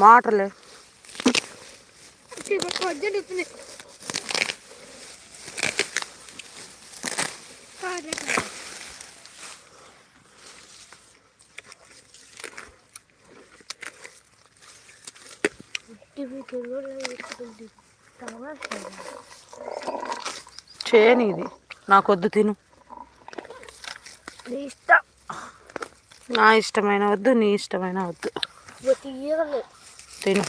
మోటార్లే చేయని ఇది నాకొద్దు తిను. నా ఇష్టమైన వద్దు నీ ఇష్టమైన వద్దు. తిను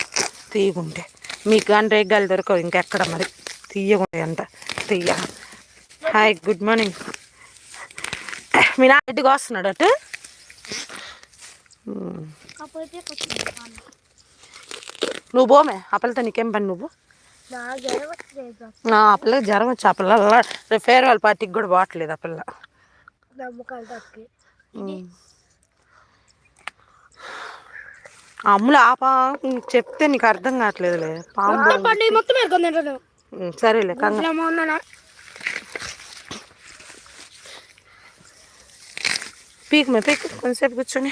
తీయకుంటే మీకు కానీ రేగ్గాలు దొరకవు ఇంకెక్కడ మరి? తీయకుంటే అంత తీయ హాయ్ గుడ్ మార్నింగ్. మీ నా ఇంటికి వస్తున్నాడు అటు? నువ్వు పోమే ఆ పిల్లతో నీకేం పని నువ్వు? ఆ పిల్లకి జ్వరం వచ్చి ఆ పిల్ల ఫేర్వెల్ పార్టీకి కూడా పోవట్లేదు ఆ పిల్ల. అమ్ములు ఆ పా చెప్తే నీకు అర్థం కావట్లేదులే. పాము మొత్తం సరేలే పీక్ మే పీక్. కొంతసేపు కూర్చొని.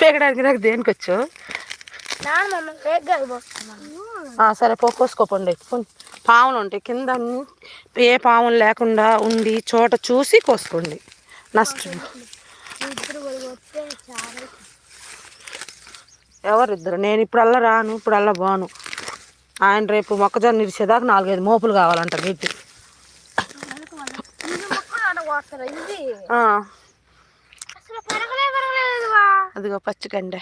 పీకడానికి నాకు దేనికి వచ్చు సరే పో కోసుకోపోండి పోనీ. పాములు ఉంటాయి కింద ఏ పాములు లేకుండా ఉండి చోట చూసి కోసుకోండి. నష్టం ఇద్దరు కూడా వస్తే చాలా ఎవరిద్దరు? నేను ఇప్పుడల్లా రాను ఇప్పుడల్లా బాను ఆయన రేపు మొక్కజొన్న ఇరిచేదాకా నాలుగైదు మోపులు కావాలంట గట్టి అదిగో పచ్చికండే.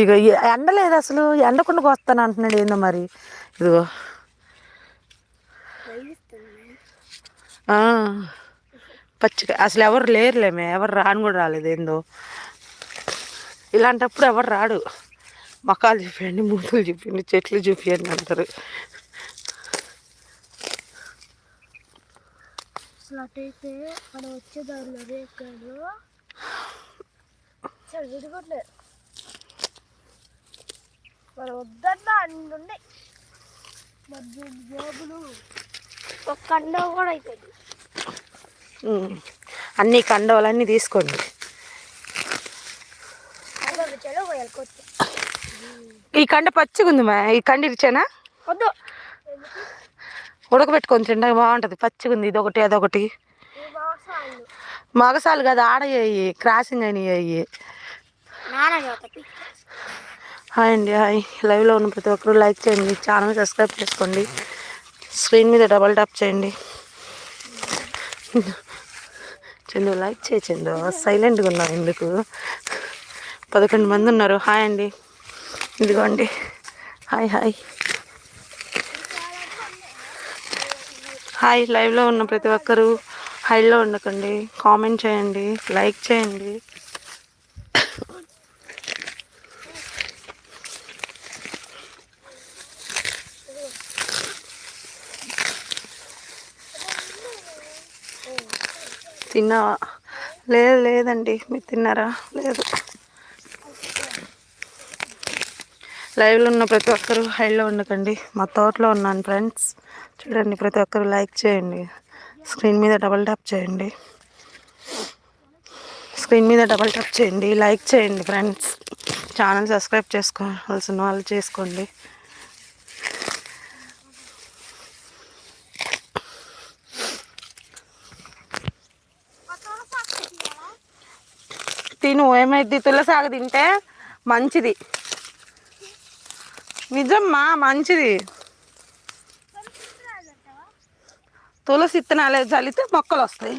ఇక ఈ ఎండ లేదు అసలు. ఎండకుండా కోస్తాను అంటున్నాడు ఏందో మరి. ఇదిగో. పచ్చిక అసలు ఎవరు లేరులేమే ఎవరు రాను కూడా రాలేదు ఏందో. ఇలాంటప్పుడు ఎవరు రాడు. మొక్కలు చూపించండి మూతులు చూపించండి చెట్లు చూపించండి అంటారు అక్కడ వచ్చే దారిలో వద్దన్నా అన్ని ఉన్నాయి జేబులు. ఒక కండం కూడా అవుతుంది. అన్ని కండవలన్నీ తీసుకోండి. ఈ కండ పచ్చిగా ఉంది మా ఈ కండ ఇచ్చానా వద్దు. ఉడకబెట్టుకొని తింటే బాగుంటుంది పచ్చిగా ఉంది ఇదొకటి అదొకటి. మగసాలు కదా ఆడయ్యాయి క్రాసింగ్ అయినాయి. హాయ్ అండి హాయ్. లైవ్లో ఉన్న ప్రతి ఒక్కరు లైక్ చేయండి ఛానల్ సబ్స్క్రైబ్ చేసుకోండి. స్క్రీన్ మీద డబల్ ట్యాప్ చేయండి. చందు లైక్ చేయి చందు సైలెంట్గా ఉన్నావు ఎందుకు? పదకొండు మంది ఉన్నారు. హాయ్ అండి. ఇదిగోండి. Hi hi. హాయ్ లైవ్లో ఉన్న ప్రతి ఒక్కరూ హైలో ఉండకండి. కామెంట్ చేయండి. లైక్ చేయండి. తిన్నావా? లేదు లేదండి. మీరు తిన్నారా? లేదు. లైవ్లో ఉన్న ప్రతి ఒక్కరు హైలో ఉండకండి. మా తోటలో ఉన్నాను ఫ్రెండ్స్. చూడండి ప్రతి ఒక్కరు లైక్ చేయండి. స్క్రీన్ మీద డబల్ ట్యాప్ చేయండి. స్క్రీన్ మీద డబల్ ట్యాప్ చేయండి. లైక్ చేయండి ఫ్రెండ్స్. ఛానల్ సబ్స్క్రైబ్ చేసుకోవాల్సిన వాళ్ళు చేసుకోండి. తిను ఏమైంది? తులసాగ తింటే మంచిది. నిజమ్మా మంచిది. తులసి ఇత్తనాలు చల్లితే మొక్కలు వస్తాయి.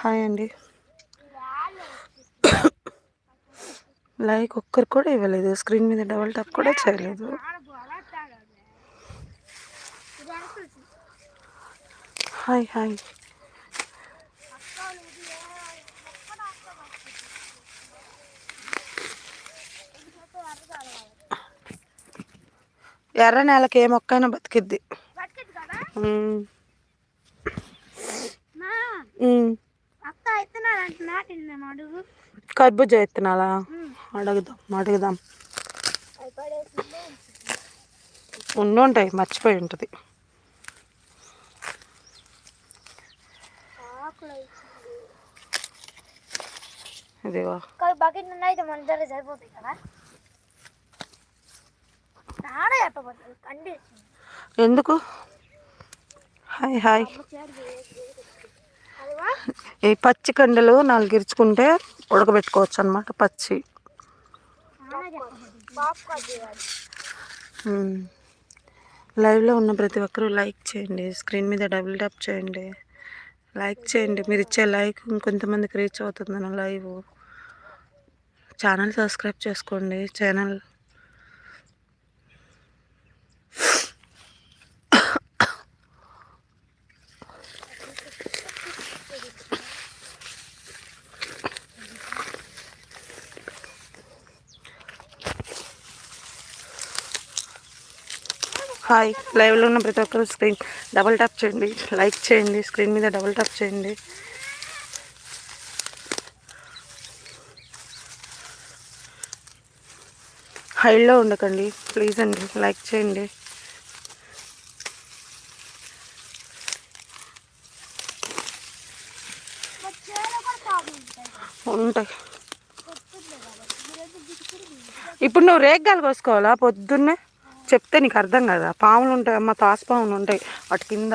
హాయ్ అండి. లైక్ ఒక్కరు కూడా ఇవ్వలేదు. స్క్రీన్ మీద డబల్ టాప్ కూడా చేయలేదు. హాయ్ హాయ్ ఎర్ర నేలకి ఏ మొక్కైనా బతికిద్ది. కర్బూజా ఎత్తున్నాలా అడుగుదాం అడుగుదాం. అవి పడేసిందో ఉండి ఉంటాయి మర్చిపోయి ఉంటుంది ఆకులు అవుతుంది ఇదిగో. కానీ బకెట్ నిన్న అయితే మన దగ్గర సరిపోతాయి కదా? ఆడ చెప్పబడ్డది కండిషన్ ఎందుకు? Hi hi. ఈ పచ్చి కండలు నాలుగు ఇరుచుకుంటే ఉడకబెట్టుకోవచ్చు అనమాట పచ్చి. లైవ్లో ఉన్న ప్రతి ఒక్కరూ లైక్ చేయండి స్క్రీన్ మీద డబుల్ ట్యాప్ చేయండి. లైక్ చేయండి. మీరు ఇచ్చే లైక్ ఇంకొంతమందికి రీచ్ అవుతుంది నా లైవ్. ఛానల్ సబ్స్క్రైబ్ చేసుకోండి. Channel hi. లైవ్లో ఉన్న ప్రతి ఒక్కరు స్క్రీన్ డబుల్ ట్యాప్ చేయండి. లైక్ చేయండి. స్క్రీన్ మీద డబుల్ ట్యాప్ చేయండి. హైలో ఉండకండి. ప్లీజ్ అండి. లైక్ చేయండి. ఉంటాయి. ఇప్పుడు నువ్వు రేగ్గాలు కోసుకోవాలా? పొద్దున్నే? చెప్తే నీకు అర్థం కదా? పాములు ఉంటాయి అమ్మ తాసు పాములు ఉంటాయి వాటి కింద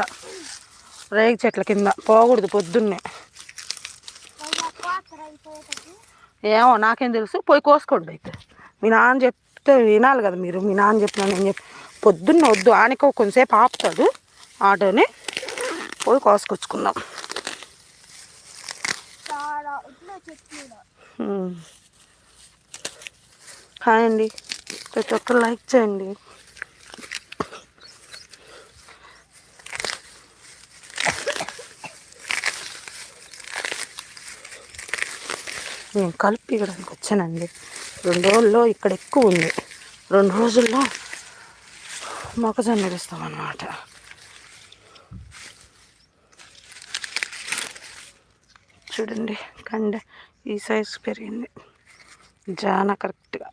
రేగి చెట్ల కింద పోకూడదు పొద్దున్నే. ఏమో నాకేం తెలుసు? పోయి కోసుకోండి అయితే. మీ నాన్న చెప్తే వినాలి కదా మీరు. మీ నాన్న చెప్పినా నేను చెప్పి పొద్దున్న వద్దు. ఆనికో కొంతసేపు ఆపుతాడు ఆటోని. పోయి కోసుకొచ్చుకుందాం. హాయ్ అండి. ప్రతి ఒక్కరు లైక్ చేయండి. నేను కలిపి ఇవ్వడానికి వచ్చానండి. రెండు రోజుల్లో ఇక్కడ ఎక్కువ ఉంది. రెండు రోజుల్లో మొక్కజొన్న ఇస్తామన్నమాట చూడండి కండ ఈ సైజు పెరిగింది. చాలా కరెక్ట్గా.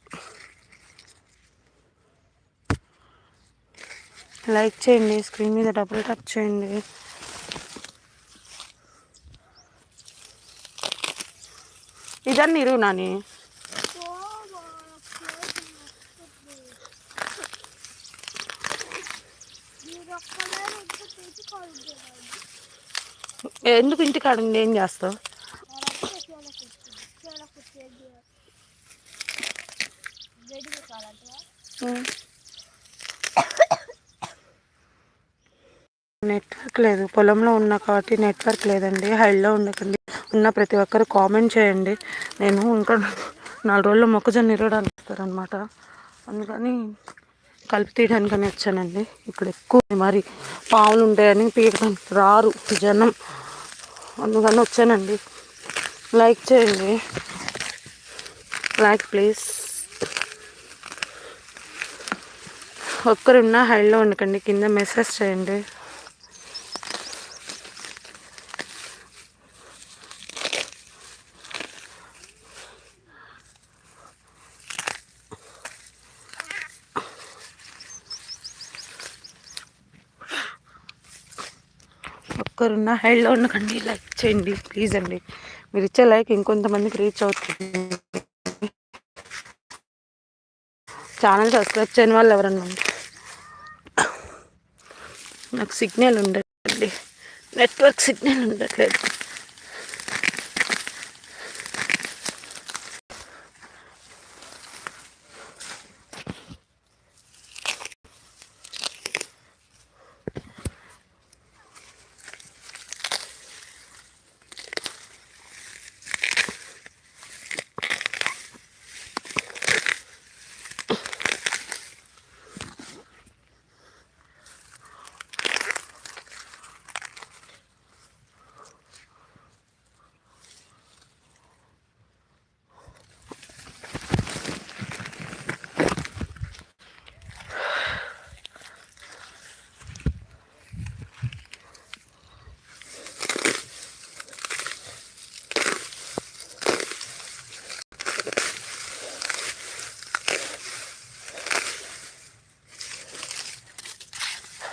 లైక్ చేయండి స్క్రీన్ మీద డబుల్ టచ్ చేయండి. ఇదన్నీ ఇరువు నాని. ఎందుకు ఇంటి కాడ ఏం చేస్తావు? నెట్వర్క్ లేదు. పొలంలో ఉన్నా కాబట్టి నెట్వర్క్ లేదండి. హైలో ఉండకండి. ఉన్న ప్రతి ఒక్కరు కామెంట్ చేయండి. నేను ఇంకా నాలుగు రోజుల్లో మొక్కజొన్న ఇరవడానికి వస్తారనమాట అందుకని కలిపి తీయడానికని వచ్చానండి. ఇక్కడ ఎక్కువ మరి పావులు ఉంటాయని పీకడానికి రారు జనం. అందుకని వచ్చానండి. లైక్ చేయండి. లైక్ ప్లీజ్ ఒక్కరున్నా హైలో ఉండకండి. కింద మెసేజ్ చేయండి. ఒక్కరున్న హైలో ఉండకండి లైక్ చేయండి ప్లీజ్ అండి. మీరు ఇచ్చే లైక్ ఇంకొంతమందికి రీచ్ అవుతుంది. ఛానల్ సబ్స్క్రైబ్ చేయని వాళ్ళు ఎవరన్నా నాకు సిగ్నల్ ఉండట్లేదు. నెట్వర్క్ సిగ్నల్ ఉండట్లేదు.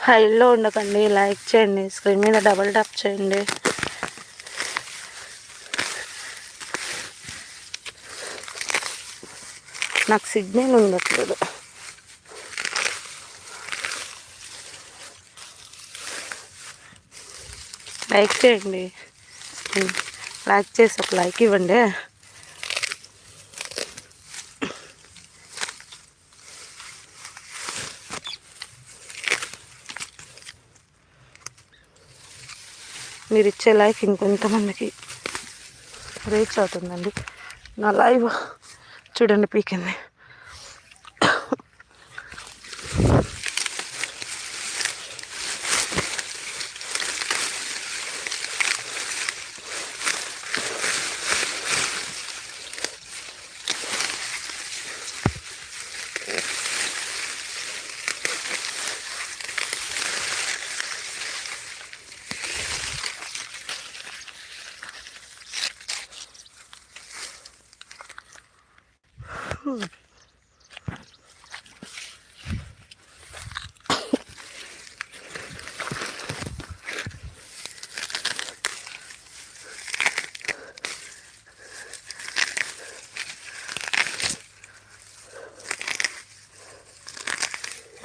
హైలో ఉండకండి లైక్ చేయండి స్క్రీన్ మీద డబల్ ట్యాప్ చేయండి. నాకు సిగ్నల్ ఉండట్లేదు లైక్ చేయండి. లైక్ చేసి ఒక లైక్ ఇవ్వండి. మీరు ఇచ్చే లైఫ్ ఇంకొంతమందికి రీచ్ అవుతుందండి. నా లైవ్ చూడండి పీకింది.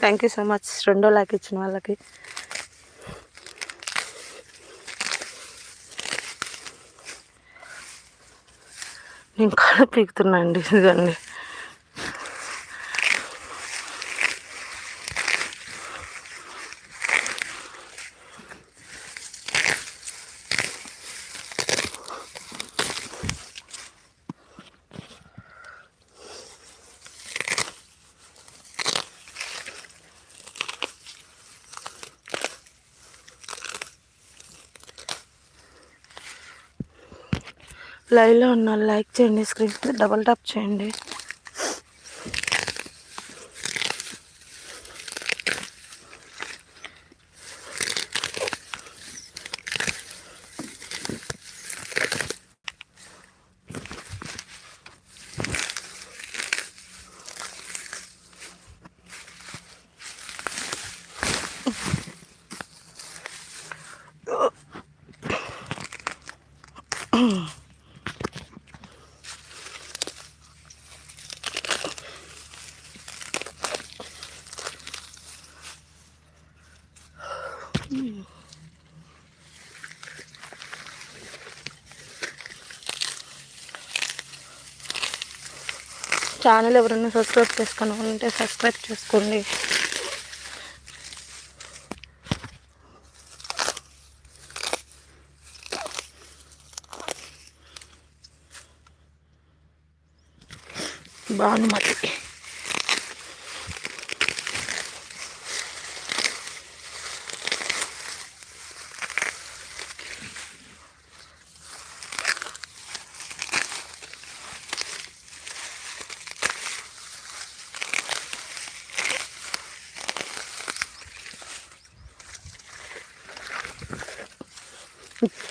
థ్యాంక్ యూ సో మచ్ రెండో ల్యాక్ ఇచ్చిన వాళ్ళకి. నేను కళ్ళు పీకుతున్నా అండి ఇదిగోండి. లైవ్లో ఉన్న లైక్ చేయండి స్క్రీన్ డబల్ టాప్ చేయండి. ఛానల్ ఎవరైనా సబ్స్క్రైబ్ చేసుకుని ఉంటే సబ్స్క్రైబ్ చేసుకోండి. భానుమతి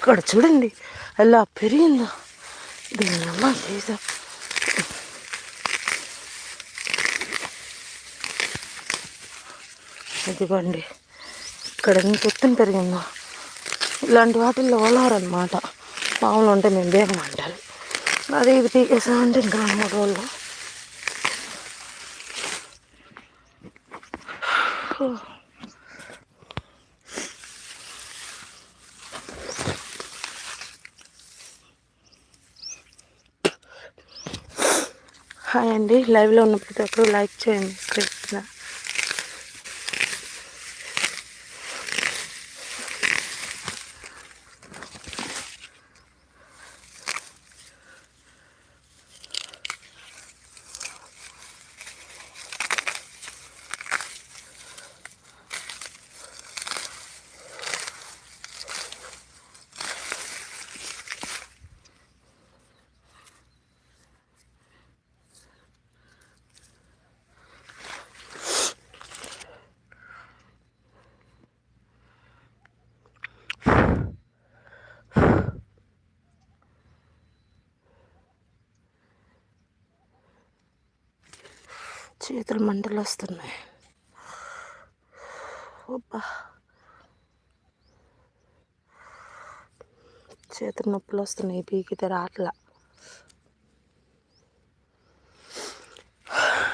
ఇక్కడ చూడండి ఎలా పెరిగిందో. దీని అమ్మ చేసా. ఇదిగోండి ఇక్కడ ఎంత ఎత్తున పెరిగిందో. ఇలాంటి వాటిల్లో వలారనమాట మామూలు ఉంటే మేము బేగం అంటారు. అదే ఇది పీకేసా అంటే ఇంకా మూడు రోజులు. హాయ్ అండి. లైవ్లో ఉన్న ప్రతి ఒక్కరు లైక్ చేయండి. స్క్రీన్ మీద చేతులు మంటలు వస్తున్నాయి. అబ్బా. చేతులు నొప్పులు వస్తున్నాయి పీకితే రాట్లా.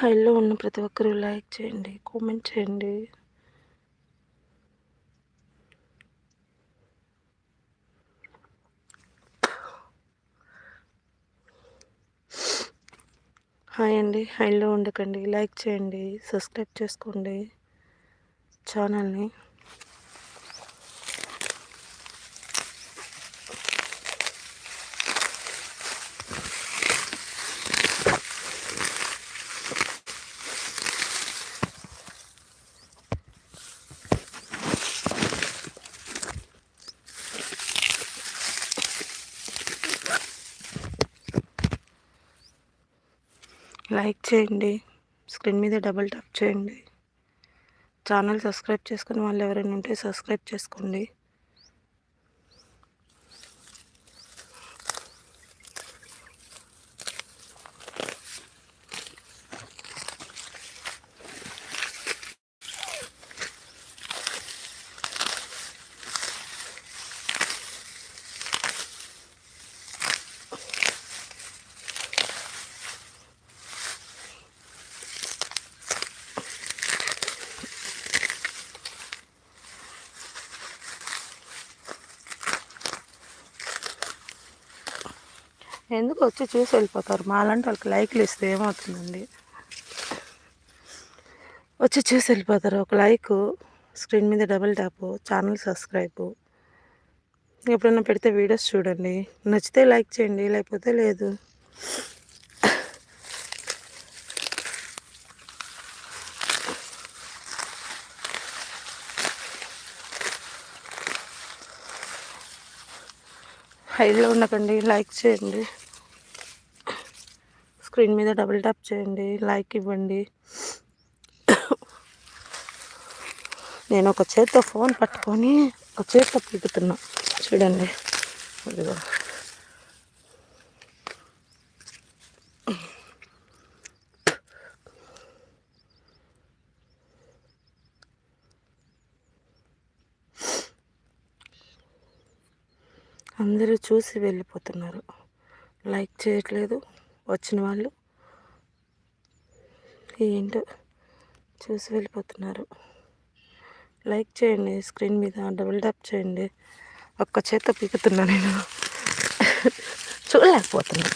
ఇల్లు ఉన్న ప్రతి ఒక్కరూ లైక్ చేయండి కామెంట్ చేయండి. హాయ్ అండి. హైలో ఉండకండి. లైక్ చేయండి. సబ్స్క్రైబ్ చేసుకోండి. ఛానల్ని లైక్ చేయండి. స్క్రీన్ మీద డబుల్ ట్యాప్ చేయండి. ఛానల్ సబ్స్క్రైబ్ చేసుకుని వాళ్ళు ఎవరైనా ఉంటే సబ్స్క్రైబ్ చేసుకోండి. ఎందుకు వచ్చి చూసి వెళ్ళిపోతారు? మాలంటే వాళ్ళకి లైక్లు ఇస్తే ఏమవుతుందండి? వచ్చి చూసి వెళ్ళిపోతారు. ఒక లైక్ స్క్రీన్ మీద డబుల్ ట్యాప్ ఛానల్ సబ్స్క్రైబ్. ఎప్పుడైనా పెడితే వీడియోస్ చూడండి. నచ్చితే లైక్ చేయండి లేకపోతే లేదు. హైలో ఉండకండి లైక్ చేయండి. స్క్రీన్ మీద డబుల్ ట్యాప్ చేయండి లైక్ ఇవ్వండి. నేను ఒక చేత్తో ఫోన్ పట్టుకొని ఒక చేత్తో పీకుతున్నా. చూడండి. ఇదిగో. అందరూ చూసి వెళ్ళిపోతున్నారు. లైక్ చేయట్లేదు వచ్చిన వాళ్ళు. ఏంటో చూసి వెళ్ళిపోతున్నారు. లైక్ చేయండి స్క్రీన్ మీద డబుల్ ట్యాప్ చేయండి. ఒక్క చేత పీకుతున్నా నేను. చూడలేకపోతున్నా.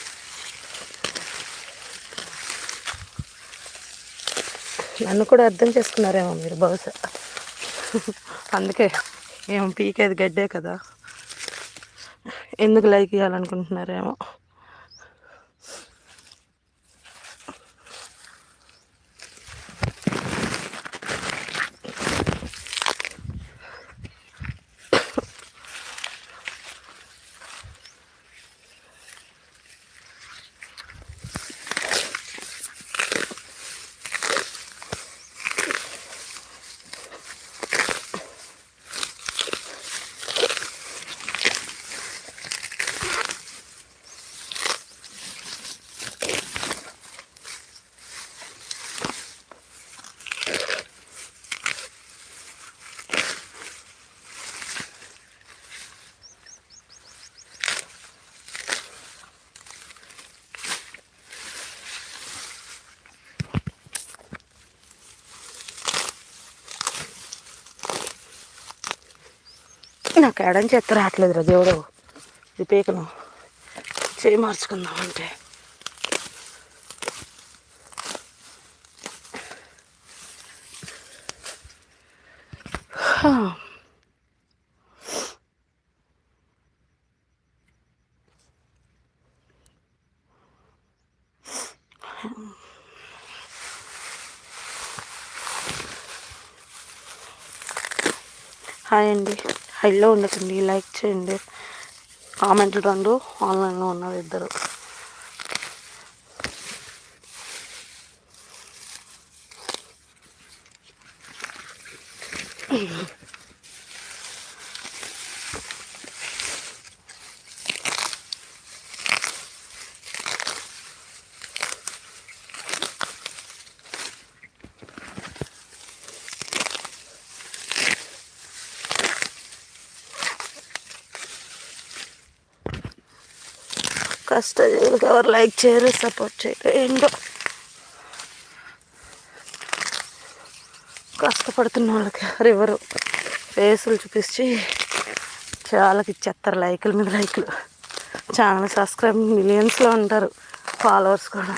నన్ను కూడా అర్థం చేసుకున్నారేమో మీరు బహుశా. అందుకే ఏం పీకేది గడ్డే కదా. ఎందుకు లైక్ ఇవ్వాలనుకుంటున్నారేమో నాకు ఎడని చేత రావట్లేదురా దేవుడు. ఇది పీకను. చేయి మార్చుకుందాం అంటే. హాయ్ అండి. హైలో ఉండకండి లైక్ చేయండి. కామెంట్ రెండు ఆన్లైన్లో ఉన్నారు ఇద్దరు. Mm-hmm. కష్టజీవులకి ఎవరు లైక్ చేయరు సపోర్ట్ చేయరు. ఏంటో. కష్టపడుతున్న వాళ్ళకి ఎవరు ఫేసులు చూపించి చాలాకి ఇచ్చేస్తారు లైకుల మీద లైకులు. ఛానల్ సబ్స్క్రైబ్ మిలియన్స్లో ఉంటారు ఫాలోవర్స్ కూడా.